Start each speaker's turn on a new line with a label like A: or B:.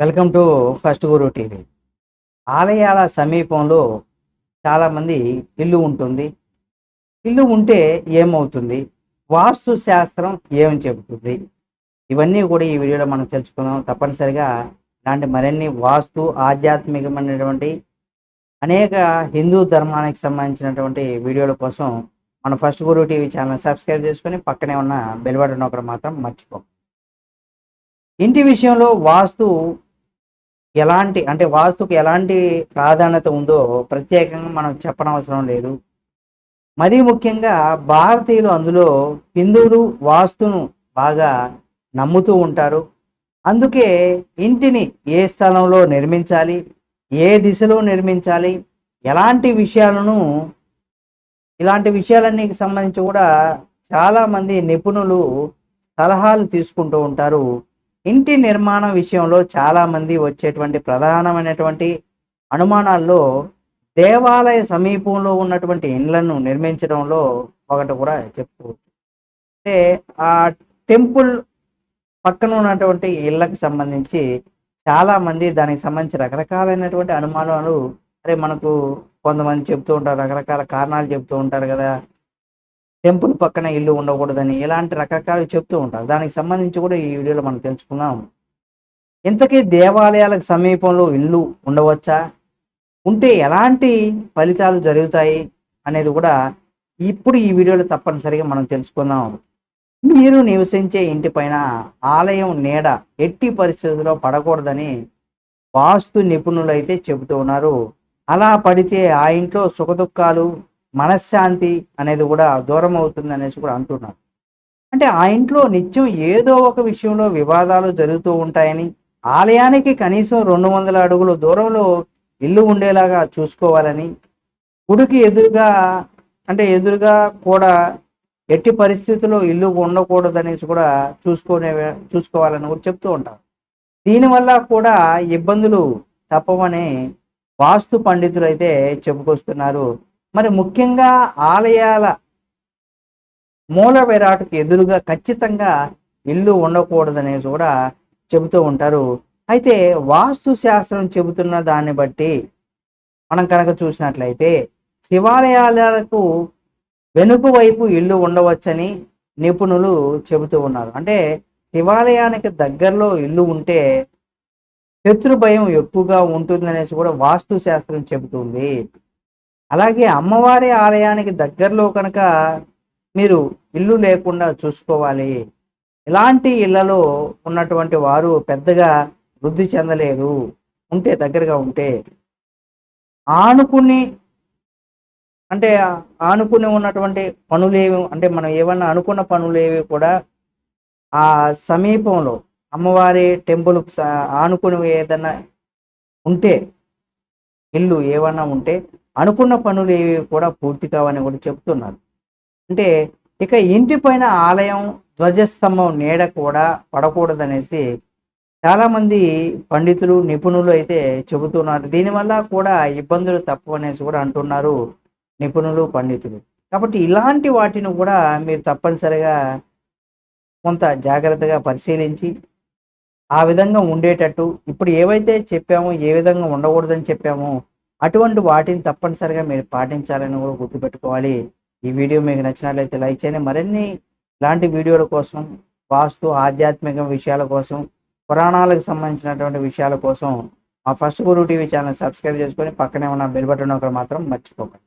A: Welcome to first Guru TV. ఆలయాల సమీపంలో చాలామంది ఇల్లు ఉంటుంది. ఇల్లు ఉంటే ఏమవుతుంది? వాస్తు శాస్త్రం ఏమని చెబుతుంది? ఇవన్నీ కూడా ఈ వీడియోలో మనం తెలుసుకుందాం. తప్పనిసరిగా ఇలాంటి మరిన్ని వాస్తు ఆధ్యాత్మికమైనటువంటి అనేక హిందూ ధర్మానికి సంబంధించినటువంటి వీడియోల కోసం మన first Guru TV channel subscribe చేసుకొని పక్కనే ఉన్న బెల్ బటన్ ఒకటి మాత్రం మర్చిపో ఇంటి విషయంలో వాస్తు ఎలాంటి అంటే వాస్తుకు ఎలాంటి ప్రాధాన్యత ఉందో ప్రత్యేకంగా మనం చెప్పనవసరం లేదు. మరీ ముఖ్యంగా భారతీయులు అందులో హిందువులు వాస్తును బాగా నమ్ముతూ ఉంటారు. అందుకే ఇంటిని ఏ స్థలంలో నిర్మించాలి ఏ దిశలో నిర్మించాలి ఎలాంటి విషయాలను ఇలాంటి విషయాలన్నీ సంబంధించి కూడా చాలామంది నిపుణులు సలహాలు తీసుకుంటూ ఉంటారు. ఇంటి నిర్మాణం విషయంలో చాలామంది వచ్చేటువంటి ప్రధానమైనటువంటి అనుమానాల్లో దేవాలయ సమీపంలో ఉన్నటువంటి ఇండ్లను నిర్మించడంలో ఒకటి కూడా చెప్పుకోవచ్చు. అంటే ఆ టెంపుల్ పక్కన ఉన్నటువంటి ఇళ్ళకి సంబంధించి చాలామంది దానికి సంబంధించి రకరకాలైనటువంటి అనుమానాలు అరే మనకు కొంతమంది చెప్తూ ఉంటారు రకరకాల కారణాలు చెప్తూ ఉంటారు కదా టెంపుల్ పక్కన ఇల్లు ఉండకూడదని ఇలాంటి రకరకాలు చెప్తూ ఉంటారు. దానికి సంబంధించి కూడా ఈ వీడియోలో మనం తెలుసుకుందాం. ఇంతకీ దేవాలయాలకు సమీపంలో ఇల్లు ఉండవచ్చా? ఉంటే ఎలాంటి ఫలితాలు జరుగుతాయి అనేది కూడా ఇప్పుడు ఈ వీడియోలో తప్పనిసరిగా మనం తెలుసుకుందాం. మీరు నివసించే ఇంటి పైన ఆలయం నీడ ఎట్టి పరిస్థితుల్లో పడకూడదని వాస్తు నిపుణులు అయితే చెబుతూ ఉన్నారు. అలా పడితే ఆ ఇంట్లో సుఖదుఖాలు మనశ్శాంతి అనేది కూడా దూరం అవుతుంది అనేసి కూడా అంటున్నారు. అంటే ఆ ఇంట్లో నిత్యం ఏదో ఒక విషయంలో వివాదాలు జరుగుతూ ఉంటాయని ఆలయానికి కనీసం రెండు వందల అడుగుల దూరంలో ఇల్లు ఉండేలాగా చూసుకోవాలని గుడికి ఎదురుగా అంటే ఎదురుగా కూడా ఎట్టి పరిస్థితుల్లో ఇల్లు ఉండకూడదనేసి కూడా చూసుకునే చూసుకోవాలని కూడా చెప్తూ ఉంటారు. దీనివల్ల కూడా ఇబ్బందులు తప్పవని వాస్తు పండితులు అయితే చెప్పుకొస్తున్నారు. మరి ముఖ్యంగా ఆలయాల మూల విరాటుకు ఎదురుగా ఖచ్చితంగా ఇల్లు ఉండకూడదనేసి కూడా చెబుతూ ఉంటారు. అయితే వాస్తు శాస్త్రం చెబుతున్న దాన్ని బట్టి మనం కనుక చూసినట్లయితే శివాలయాలకు వెనుక వైపు ఇల్లు ఉండవచ్చని నిపుణులు చెబుతూ ఉన్నారు. అంటే శివాలయానికి దగ్గరలో ఇల్లు ఉంటే శత్రు భయం ఎక్కువగా ఉంటుందనేసి కూడా వాస్తు శాస్త్రం చెబుతుంది. అలాగే అమ్మవారి ఆలయానికి దగ్గరలో కనుక మీరు ఇల్లు లేకుండా చూసుకోవాలి. ఇలాంటి ఇళ్ళలో ఉన్నటువంటి వారు పెద్దగా వృద్ధి చెందలేరు. ఉంటే దగ్గరగా ఉంటే. ఆనుకుని అంటే ఆనుకుని ఉన్నటువంటి పనులేవి అంటే మనం ఏమన్నా అనుకున్న పనులేవి కూడా ఆ సమీపంలో అమ్మవారి టెంపుల్ ఆనుకుని ఏదన్నా ఉంటే ఇల్లు ఏమన్నా ఉంటే అనుకున్న పనులు ఏవి కూడా పూర్తి కావని కూడా చెప్తున్నారు. అంటే ఇక ఇంటి పైన ఆలయం ధ్వజస్తంభం నీడ కూడా పడకూడదనేసి చాలామంది పండితులు నిపుణులు అయితే చెబుతున్నారు. దీనివల్ల కూడా ఇబ్బందులు తప్పవనేసి కూడా అంటున్నారు నిపుణులు పండితులు. కాబట్టి ఇలాంటి వాటిని కూడా మీరు తప్పనిసరిగా కొంత జాగ్రత్తగా పరిశీలించి ఆ విధంగా ఉండేటట్టు ఇప్పుడు ఏవైతే చెప్పామో ఏ విధంగా ఉండకూడదని చెప్పామో అటువంటి వాటిని తప్పనిసరిగా మీరు పాటించాలని కూడా గుర్తుపెట్టుకోవాలి. ఈ వీడియో మీకు నచ్చినట్లయితే లైక్ చేయండి. మరిన్ని ఇలాంటి వీడియోల కోసం వాస్తు ఆధ్యాత్మిక విషయాల కోసం పురాణాలకు సంబంధించినటువంటి విషయాల కోసం మా first Guru TV channel subscribe చేసుకొని పక్కనే ఉన్న బెల్ బటన్ ఒకరు మాత్రం మర్చిపోకండి.